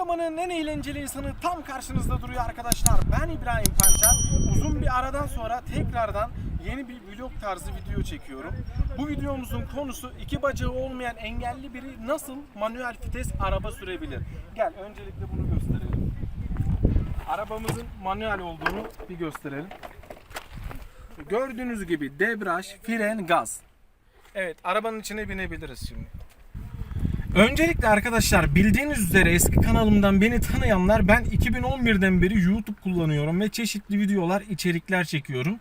Bergama'nın en eğlenceli insanı tam karşınızda duruyor arkadaşlar. Ben İbrahim Pancar. Uzun bir aradan sonra tekrardan yeni bir vlog tarzı video çekiyorum. Bu videomuzun konusu iki bacağı olmayan engelli biri nasıl manuel vites araba sürebilir? Gel öncelikle bunu gösterelim. Arabamızın manuel olduğunu bir gösterelim. Gördüğünüz gibi debriyaj, fren, gaz. Evet, arabanın içine binebiliriz şimdi. Öncelikle arkadaşlar bildiğiniz üzere eski kanalımdan beni tanıyanlar ben 2011'den beri YouTube kullanıyorum ve çeşitli videolar, içerikler çekiyorum.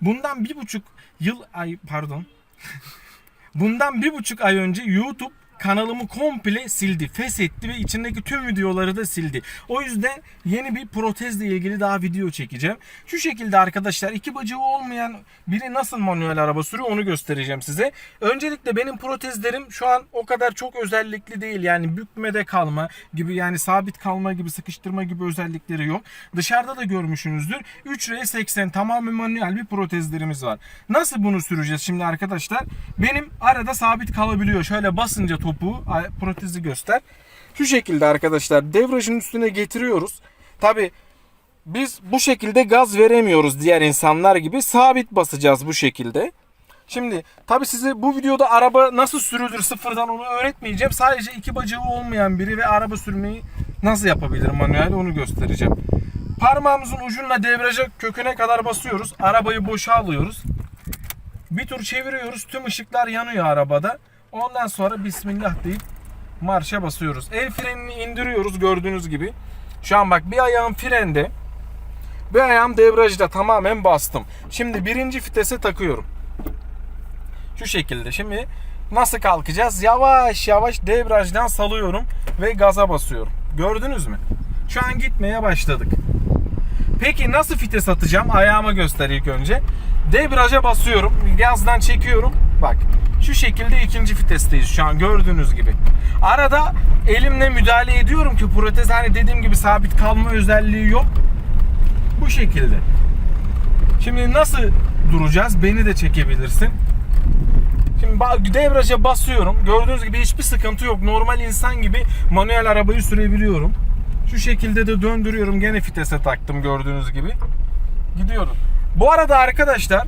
Bundan bir buçuk yıl ay pardon. Bundan bir buçuk ay önce YouTube kanalımı komple sildi, feshetti ve içindeki tüm videoları da sildi. O yüzden yeni bir protezle ilgili daha video çekeceğim. Şu şekilde arkadaşlar iki bacağı olmayan biri nasıl manuel araba sürüyor onu göstereceğim size. Öncelikle benim protezlerim şu an o kadar çok özellikli değil. Yani bükmede kalma gibi yani sabit kalma gibi sıkıştırma gibi özellikleri yok. Dışarıda da görmüşsünüzdür. 3R80 tamamen manuel bir protezlerimiz var. Nasıl bunu süreceğiz şimdi arkadaşlar? Benim arada sabit kalabiliyor. Şöyle basınca topu protezi göster. Şu şekilde arkadaşlar devrajın üstüne getiriyoruz. Tabi biz bu şekilde gaz veremiyoruz diğer insanlar gibi. Sabit basacağız bu şekilde. Şimdi tabi size bu videoda araba nasıl sürülür sıfırdan onu öğretmeyeceğim. Sadece iki bacağı olmayan biri ve araba sürmeyi nasıl yapabilir manuel onu göstereceğim. Parmağımızın ucuyla debriyaja köküne kadar basıyoruz. Arabayı boşa alıyoruz. Bir tur çeviriyoruz. Tüm ışıklar yanıyor arabada. Ondan sonra Bismillah deyip marşa basıyoruz. El frenini indiriyoruz gördüğünüz gibi. Şu an bak bir ayağım frende. Bir ayağım debriyajda tamamen bastım. Şimdi birinci vitese takıyorum. Şu şekilde. Şimdi nasıl kalkacağız? Yavaş yavaş debriyajdan salıyorum ve gaza basıyorum. Gördünüz mü? Şu an gitmeye başladık. Peki nasıl vites atacağım? Ayağıma göster ilk önce. Debriyaja basıyorum. Gazdan çekiyorum. Bak şu şekilde ikinci vitesteyiz şu an gördüğünüz gibi. Arada elimle müdahale ediyorum ki protez hani dediğim gibi sabit kalma özelliği yok. Bu şekilde. Şimdi nasıl duracağız? Beni de çekebilirsin. Şimdi debriyaja basıyorum. Gördüğünüz gibi hiçbir sıkıntı yok. Normal insan gibi manuel arabayı sürebiliyorum. Şu şekilde de döndürüyorum. Gene fitese taktım gördüğünüz gibi. Gidiyorum. Bu arada arkadaşlar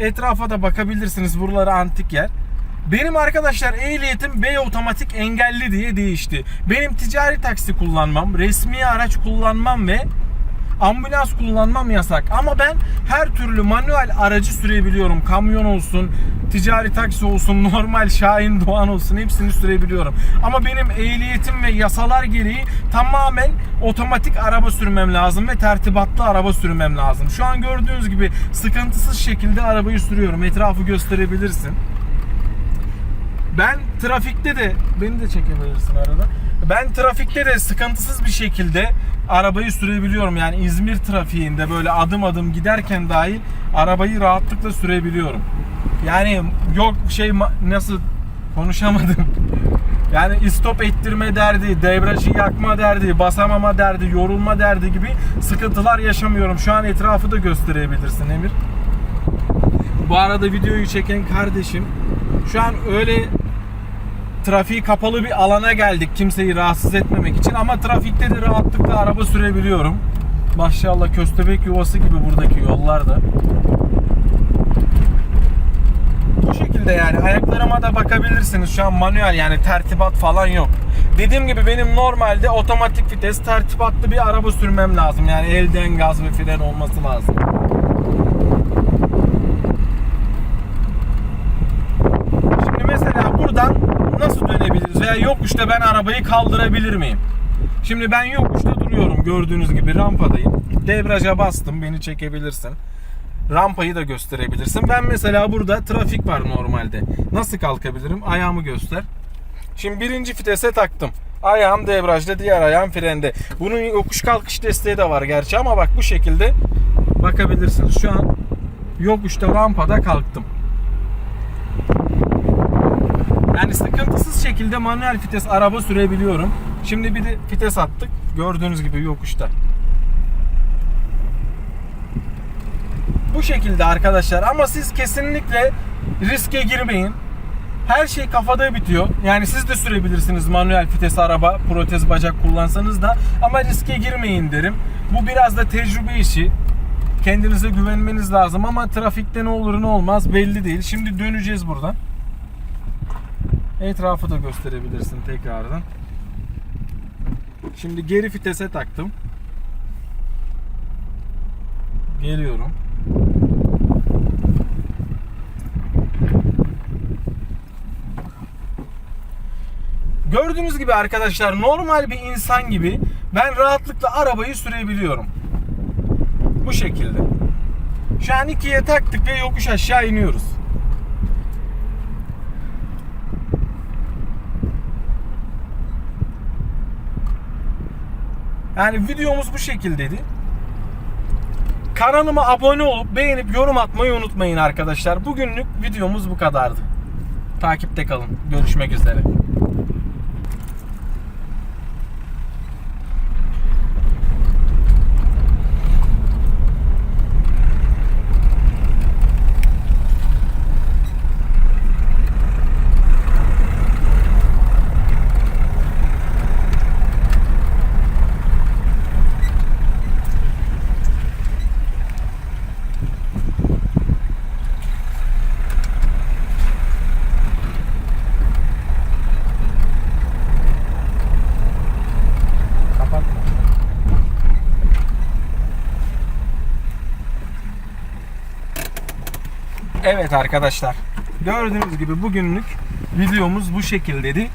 etrafa da bakabilirsiniz. Buraları antik yer. Benim arkadaşlar ehliyetim B otomatik engelli diye değişti. Benim ticari taksi kullanmam, resmi araç kullanmam ve ambulans kullanmam yasak. Ama ben her türlü manuel aracı sürebiliyorum. Kamyon olsun, ticari taksi olsun, normal Şahin Doğan olsun hepsini sürebiliyorum. Ama benim ehliyetim ve yasalar gereği tamamen otomatik araba sürmem lazım ve tertibatlı araba sürmem lazım. Şu an gördüğünüz gibi sıkıntısız şekilde arabayı sürüyorum. Etrafı gösterebilirsin. Ben trafikte de beni de çekebilirsin arada. Ben trafikte de sıkıntısız bir şekilde arabayı sürebiliyorum. Yani İzmir trafiğinde böyle adım adım giderken dahil arabayı rahatlıkla sürebiliyorum. Yani yok şey nasıl konuşamadım. Yani istop ettirme derdi, debriyajı yakma derdi, basamama derdi, yorulma derdi gibi sıkıntılar yaşamıyorum. Şu an etrafı da gösterebilirsin Emir. Bu arada videoyu çeken kardeşim şu an öyle trafiği kapalı bir alana geldik kimseyi rahatsız etmemek için ama trafikte de rahatlıkla araba sürebiliyorum. Maşallah köstebek yuvası gibi buradaki yollarda. Bu şekilde yani ayaklarıma da bakabilirsiniz. Şu an manuel yani tertibat falan yok. Dediğim gibi benim normalde otomatik vites tertibatlı bir araba sürmem lazım. Yani elden gaz ve fren olması lazım. Şimdi mesela buradan nasıl dönebiliriz veya yokuşta ben arabayı kaldırabilir miyim? Şimdi ben yokuşta duruyorum gördüğünüz gibi rampadayım. Debriyaja bastım beni çekebilirsin. Rampayı da gösterebilirsin. Ben mesela burada trafik var normalde. Nasıl kalkabilirim? Ayağımı göster. Şimdi birinci vitese taktım. Ayağım debriyajda, diğer ayağım frende. Bunun yokuş kalkış desteği de var gerçi ama bak bu şekilde bakabilirsiniz. Şu an yokuşta rampada kalktım. Yani sıkıntısız şekilde manuel vites araba sürebiliyorum. Şimdi bir de vites attık. Gördüğünüz gibi yokuşta. Bu şekilde arkadaşlar ama siz kesinlikle riske girmeyin. Her şey kafada bitiyor. Yani siz de sürebilirsiniz manuel vites araba, protez bacak kullansanız da ama riske girmeyin derim. Bu biraz da tecrübe işi. Kendinize güvenmeniz lazım ama trafikte ne olur ne olmaz belli değil. Şimdi döneceğiz buradan. Etrafı da gösterebilirsin tekrardan. Şimdi geri vitese taktım. Geliyorum. Gördüğünüz gibi arkadaşlar normal bir insan gibi ben rahatlıkla arabayı sürebiliyorum. Bu şekilde. Şu an ikiye taktık ve yokuş aşağı iniyoruz. Yani videomuz bu şekildeydi. Kanalıma abone olup beğenip yorum atmayı unutmayın arkadaşlar. Bugünlük videomuz bu kadardı. Takipte kalın. Görüşmek üzere. Evet arkadaşlar. Gördüğünüz gibi bugünlük videomuz bu şekildeydi.